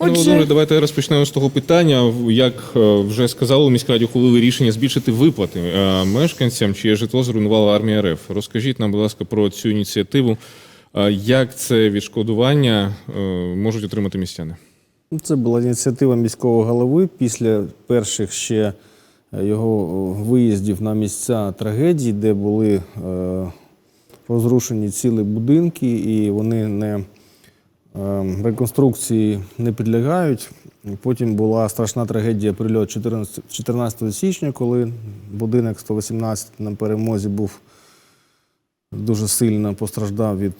Ну, Отже, добре, давайте розпочнемо з того питання. Як е, вже сказали, у міськраді ухвалили рішення збільшити виплати е, мешканцям, чиє житло зруйнувала армія РФ. Розкажіть нам, будь ласка, про цю ініціативу. Е, Як це відшкодування можуть отримати містяни? Ну, Це була ініціатива міського голови після перших ще його виїздів на місця трагедій, де були розрушені цілі будинки, і вони не реконструкції не підлягають. Потім була страшна трагедія прильот 14, 14 січня, коли будинок 118 на перемозі був дуже сильно постраждав від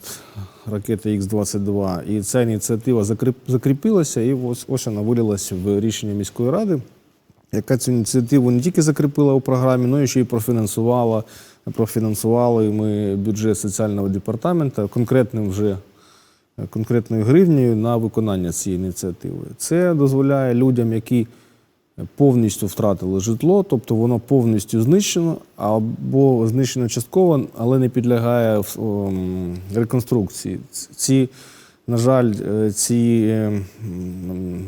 ракети Х-22. І ця ініціатива закріп- закріпилася, і ось, ось вона вилилася в рішення міської ради, яка цю ініціативу не тільки закріпила у програмі, але ще й профінансувала. Профінансували ми бюджет соціального департаменту конкретним вже конкретною гривнею на виконання цієї ініціативи. Це дозволяє людям, які повністю втратили житло, тобто воно повністю знищено або знищено частково, але не підлягає ем, реконструкції. Ці, на жаль, е, ці ем,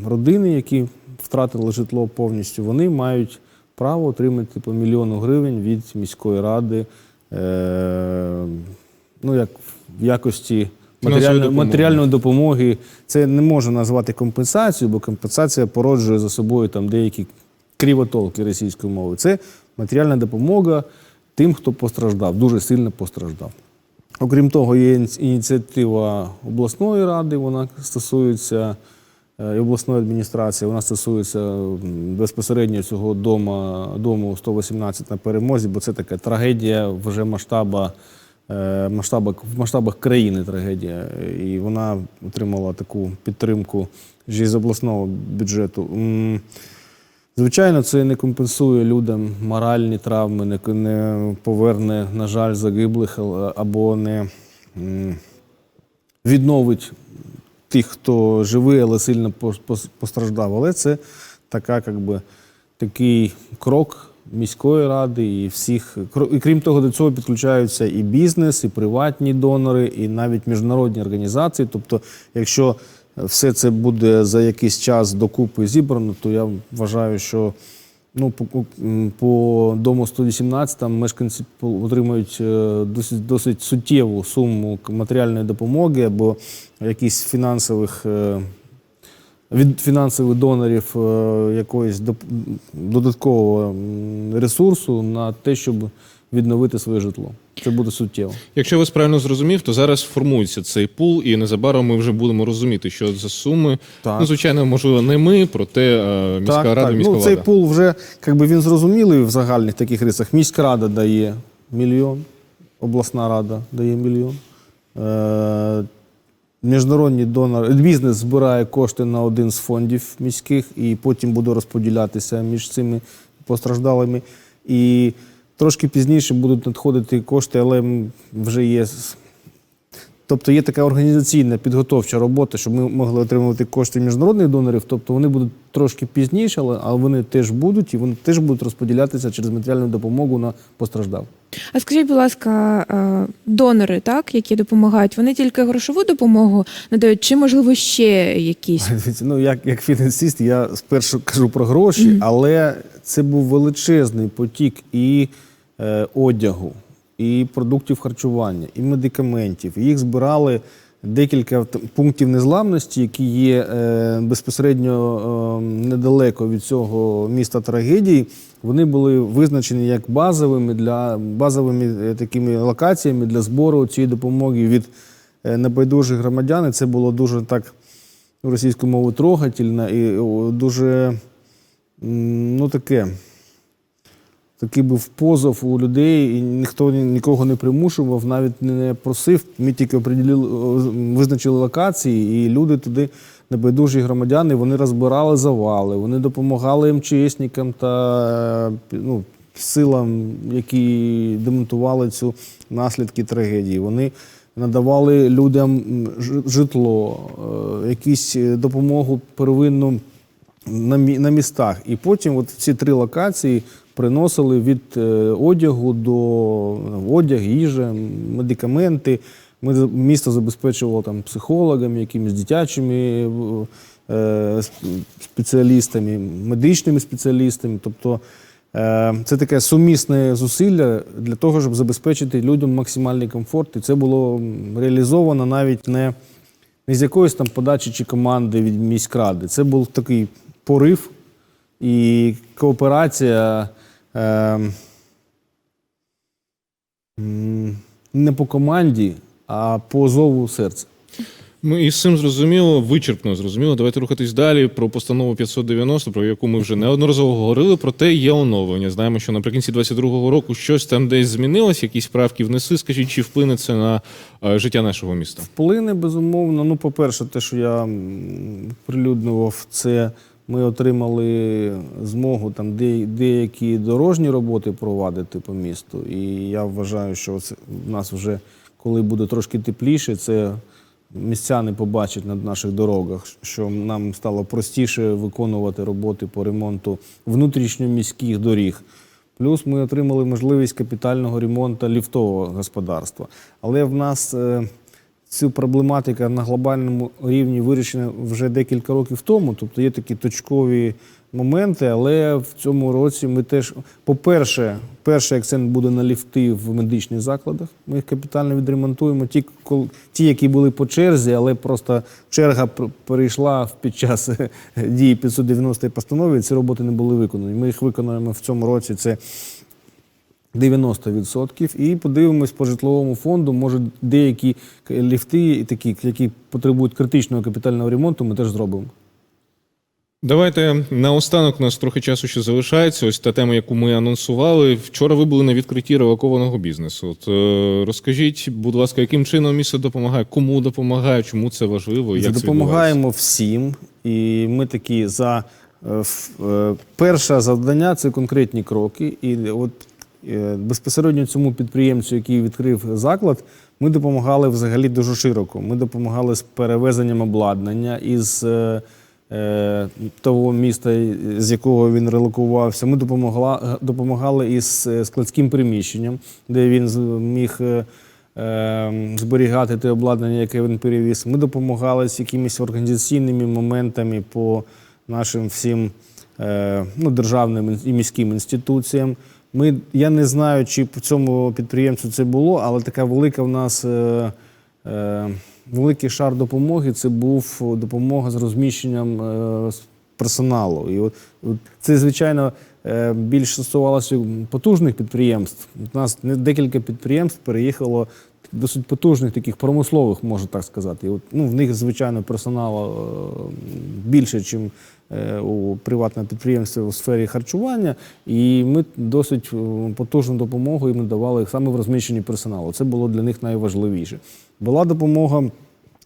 родини, які втратили житло повністю, вони мають право отримати по мільйону гривень від міської ради, е, ну як в якості матеріальної, допомоги. матеріальної допомоги. Це не можна назвати компенсацією, бо компенсація породжує за собою там деякі кривотолки російської мови. Це матеріальна допомога тим, хто постраждав, дуже сильно постраждав. Окрім того, є ініціатива обласної ради, вона стосується е, і обласної адміністрації, вона стосується безпосередньо цього дома, дому 118 на перемозі, бо це така трагедія вже масштаба, е, масштаба, в масштабах країни трагедія. І вона отримала таку підтримку вже з обласного бюджету. Звичайно, це не компенсує людям моральні травми, не, не поверне, на жаль, загиблих або не відновить тих, хто живий, але сильно пос- пос- постраждав. Але це така, як такий крок міської ради і всіх. І крім того, до цього підключаються і бізнес, і приватні донори, і навіть міжнародні організації. Тобто, якщо все це буде за якийсь час докупи зібрано, то я вважаю, що ну, по, по дому 118 там мешканці отримують е, досить, досить суттєву суму матеріальної допомоги або якісь фінансових. Е, Від фінансових донорів е, якогось додаткового ресурсу на те, щоб відновити своє житло. Це буде суттєво. Якщо я вас правильно зрозумів, то зараз формується цей пул, і незабаром ми вже будемо розуміти, що за суми. Так. Ну, звичайно, можливо, не ми, проте е, міська так, рада, так. міська ну, влада. цей пул вже якби він зрозумілий в загальних таких рисах. Міська рада дає мільйон, обласна рада дає мільйон. Міжнародні донори, бізнес збирає кошти на один з фондів міських і потім буде розподілятися між цими постраждалими. І трошки пізніше будуть надходити кошти, але вже є. Тобто є така організаційна підготовча робота, щоб ми могли отримувати кошти міжнародних донорів. Тобто вони будуть трошки пізніше, але вони теж будуть і вони теж будуть розподілятися через матеріальну допомогу на постраждалих. А скажіть, будь ласка, е, донори, так, які допомагають, вони тільки грошову допомогу надають, чи можливо ще якісь? Ну, як, як фінансист, я спершу кажу про гроші, але це був величезний потік і е, одягу, і продуктів харчування, і медикаментів. Їх збирали декілька пунктів незламності, які є е, безпосередньо е, недалеко від цього міста трагедії. Вони були визначені як базовими для базовими е, такими локаціями для збору цієї допомоги від е, небайдужих громадян. І це було дуже так російською мовою трогательно і дуже ну таке. Такий був позов у людей, і ніхто нікого не примушував, навіть не просив. Ми тільки визначили локації, і люди туди, небайдужі громадяни, вони розбирали завали, вони допомагали МЧСникам та е, ну, силам, які демонтували цю наслідки трагедії. Вони надавали людям житло, е, якісь е, допомогу первинну на містах. І потім от ці три локації приносили від е, одягу до одяг, їжа, медикаменти. Ми місто забезпечувало там психологами, якимись дитячими е, спеціалістами, медичними спеціалістами. Тобто е, це таке сумісне зусилля для того, щоб забезпечити людям максимальний комфорт. І це було реалізовано навіть не, не з якоїсь там подачі чи команди від міськради. Це був такий порив і кооперація. Е, м, не по команді, а по зову серця. Ну і з цим зрозуміло, вичерпно зрозуміло. Давайте рухатись далі про постанову 590, про яку ми вже неодноразово говорили. Проте є оновлення. Знаємо, що наприкінці 22-го року щось там десь змінилось, якісь правки внесли. Скажіть, чи вплине це на е, життя нашого міста? Вплине, безумовно. Ну, по-перше, те, що я м, прилюднював, це ми отримали змогу там де, деякі дорожні роботи провадити по місту. І я вважаю, що це в нас вже коли буде трошки тепліше, це містяни побачать на наших дорогах, що нам стало простіше виконувати роботи по ремонту внутрішньоміських доріг. Плюс ми отримали можливість капітального ремонту ліфтового господарства. Але в нас е, ця проблематика на глобальному рівні вирішена вже декілька років тому. Тобто є такі точкові моменти, але в цьому році ми теж, по-перше, перший акцент буде на ліфти в медичних закладах. Ми їх капітально відремонтуємо. Ті, ті які були по черзі, але просто черга перейшла під час дії 590 постанови, і ці роботи не були виконані. Ми їх виконуємо в цьому році. Це 90%. І подивимось по житловому фонду. Може, деякі ліфти, такі, які потребують критичного капітального ремонту, ми теж зробимо. Давайте наостанок у нас трохи часу ще залишається. Ось та тема, яку ми анонсували. Вчора ви були на відкритті релокованого бізнесу. От е, розкажіть, будь ласка, яким чином місто допомагає, кому допомагає, чому це важливо? Як це допомагаємо всім. І ми такі за е, е, перше завдання це конкретні кроки. І от безпосередньо цьому підприємцю, який відкрив заклад, ми допомагали взагалі дуже широко. Ми допомагали з перевезенням обладнання із е, е, того міста, з якого він релокувався. Ми допомогла, допомагали із е, складським приміщенням, де він міг. е, е, зберігати те обладнання, яке він перевіз. Ми допомагали з якимись організаційними моментами по нашим всім е, ну, державним і міським інституціям. Ми, я не знаю, чи по цьому підприємцю це було, але така велика в нас е, е, великий шар допомоги це був допомога з розміщенням е, персоналу. І от, от це, звичайно, е, більш стосувалося потужних підприємств. У нас декілька підприємств переїхало досить потужних, таких промислових, можна так сказати. І от, ну, в них, звичайно, персоналу е, більше, ніж у приватного підприємства у сфері харчування. І ми досить е, потужну допомогу їм надавали саме в розміщенні персоналу. Це було для них найважливіше. Була допомога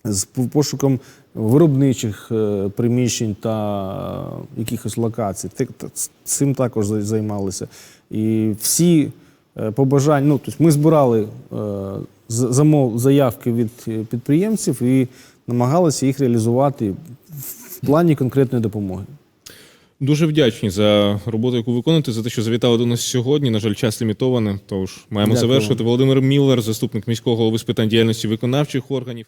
з пошуком виробничих е, приміщень та е, якихось локацій. Цим також займалися. І всі е, побажання, ну, тобто ми збирали замов, заявки від підприємців і намагалися їх реалізувати в плані конкретної допомоги. Дуже вдячні за роботу, яку виконуєте, за те, що завітали до нас сьогодні. На жаль, час лімітований, тож маємо Дякую завершити. Володимир Міллер, заступник міського голови з питань діяльності виконавчих органів.